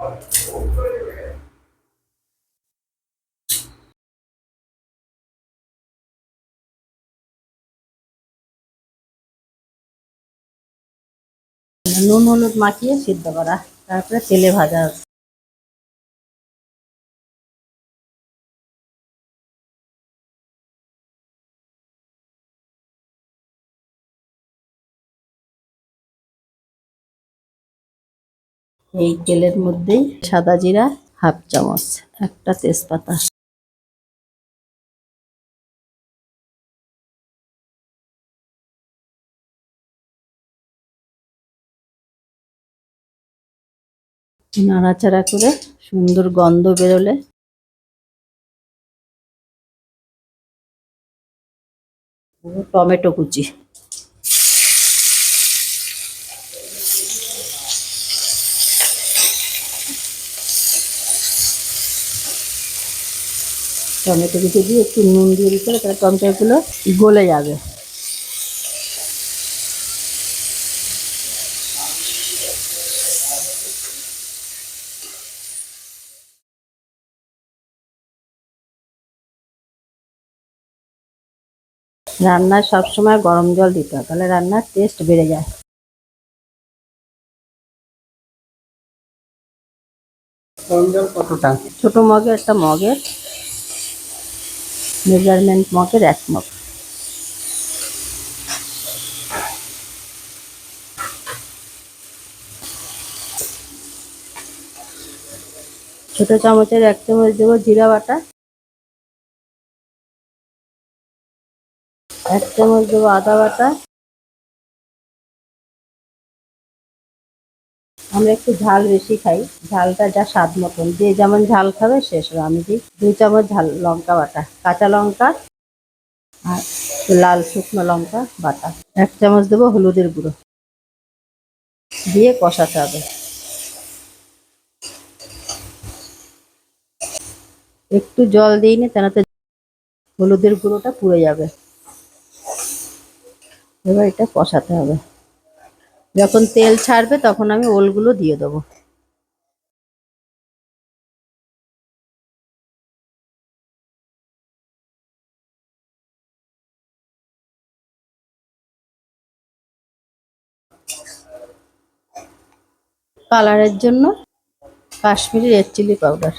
নুন হলুদ মাখিয়ে সিদ্ধ করা। তারপরে তেলে ভাজা এই তেলের মধ্যেই সাদা জিরা, হাফ চামচ, একটা তেজপাতা। নাড়াচাড়া করে সুন্দর গন্ধ বেরোলে। টমেটো কুচি। টমেটো কুচি দিয়ে একটু নুন দিয়ে দিতে হবে তাহলে টমেটোগুলো গলে যাবে। রান্নায় সবসময় গরম জল দিতে হয় তাহলে রান্নার টেস্ট বেড়ে যায়। গরম জল কতটা? ছোট মগের একটা মগের মেজারমেন্ট মগের এক মগ ছোট চামচের এক চামচ দেবো জিরা বাটা। এক চামচ দেবো আদা বাটা। আমরা একটু ঝাল বেশি খাই। ঝালটা যা স্বাদ মতন। যে যেমন ঝাল খাবে শেষ হবে আমি দিই। দুই চামচ ঝাল লঙ্কা বাটা। কাঁচা লঙ্কা আর লাল শুকনো লঙ্কা বাটা। এক চামচ দেবো হলুদের গুঁড়ো। দিয়ে কষাতে হবে। একটু জল দিইনি তেনাতে হলুদের গুঁড়োটা পুড়ে যাবে। এবার এটা কষাতে হবে। যখন তেল ছাড়বে তখন আমি ওলগুলো দিয়ে দেবো। কালারের জন্য কাশ্মীরি রেড চিলি পাউডার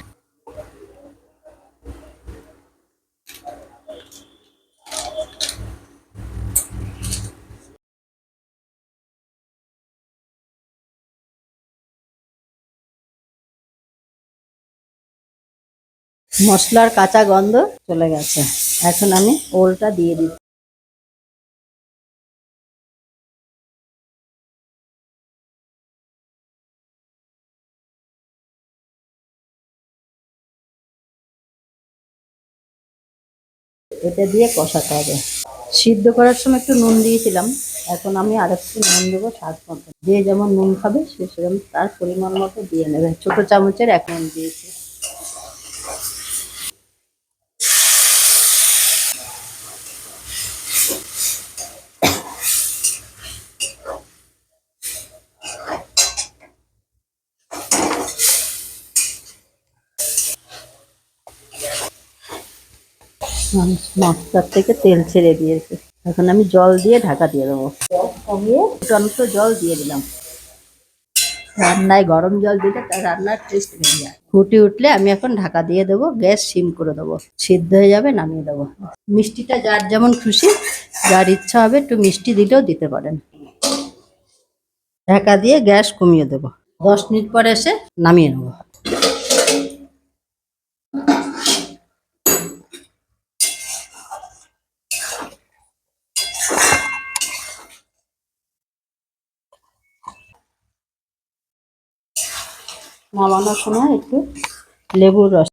মশলার কাঁচা গন্ধ চলে গেছে। এখন আমি ওলটা দিয়ে দিই এটা দিয়ে কষাতে হবে। সিদ্ধ করার সময় একটু নুন দিয়েছিলাম। এখন আমি আর একটু নুন দেবো স্বাদ মতো। যে যেমন নুন খাবে, সে সেরকম তার পরিমাণ মতো দিয়ে নেবে। ছোট চামচের এক নুন দিয়েছি। মশলার থেকে তেল ছেড়ে দিয়েছে। এখন আমি জল দিয়ে ঢাকা দিয়ে দেবো। অল্প জল দিয়ে দিলাম। রান্নায় গরম জল দিলে তার রান্নার টেস্ট বেড়ে যায়। ফুটে উঠলে আমি এখন ঢাকা দিয়ে দেবো, গ্যাস সিম করে দেবো। সিদ্ধ হয়ে যাবে, নামিয়ে দেবো। মিষ্টিটা যার যেমন খুশি, যার ইচ্ছা হবে একটু মিষ্টি দিলেও দিতে পারেন। ঢাকা দিয়ে গ্যাস কমিয়ে দেবো। দশ মিনিট পরে এসে নামিয়ে নেব। নামানোর সময় একটু লেবুর রস।